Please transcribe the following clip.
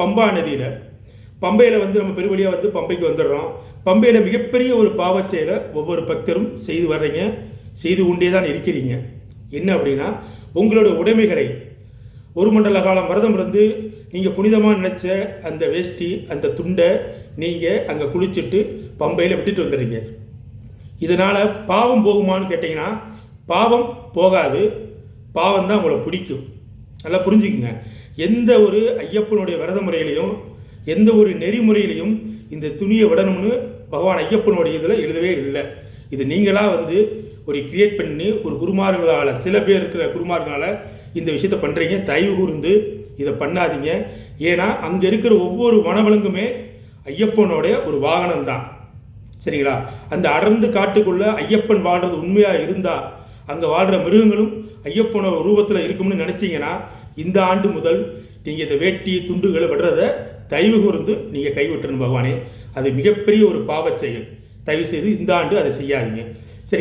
பம்பா நதியில். பம்பையில் வந்து நம்ம பெருவழியாக வந்து பம்பைக்கு வந்துடுறோம். பம்பையில் மிகப்பெரிய ஒரு பாவச் செயலை ஒவ்வொரு பக்தரும் செய்து வர்றீங்க. செய்து கொண்டே தான் இருக்கிறீங்க. என்ன அப்படின்னா உங்களோட உடைமைகளை ஒரு மண்டல காலம் விரதம் இருந்து நீங்கள் புனிதமாக நினச்ச அந்த வேஷ்டி அந்த துண்டை நீங்கள் அங்கே குளிச்சுட்டு பம்பையில் விட்டுட்டு வந்துடுறீங்க. இதனால் பாவம் போகுமான்னு கேட்டிங்கன்னா பாவம் போகாது. பாவம் தான் உங்களை பிடிக்கும். நல்லா புரிஞ்சுக்குங்க. எந்த ஒரு ஐயப்பனுடைய விரத முறையிலையும் எந்த ஒரு நெறிமுறையிலையும் இந்த துணியை விடணும்னு பகவான் ஐயப்பனுடைய இதில் எழுதவே இல்லை. இது நீங்களாக வந்து ஒரு கிரியேட் பண்ணி ஒரு குருமார்களால் சில பேர் இருக்கிற குருமார்களால் இந்த விஷயத்த பண்ணுறீங்க தயவு கூர்ந்து இதை பண்ணாதீங்க. ஏன்னா அங்கே இருக்கிற ஒவ்வொரு வனவிலங்குமே ஐயப்பனுடைய ஒரு வாகனம் தான் சரிங்களா? அந்த அடர்ந்து காட்டுக்குள்ளே ஐயப்பன் வாழ்றது உண்மையாக இருந்தால் அங்கே வாழ்கிற மிருகங்களும் ஐயப்பனோட ரூபத்தில் இருக்கும்னு நினச்சிங்கன்னா இந்த ஆண்டு முதல் நீங்க இந்த வேட்டி துண்டுகளை விடுறத தயவு கூர்ந்து நீங்க கைவிட்டுறணும் பகவானே. அது மிகப்பெரிய ஒரு பாவச் செயல். தயவு செய்து இந்த ஆண்டு அதை செய்யாதீங்க. சரி.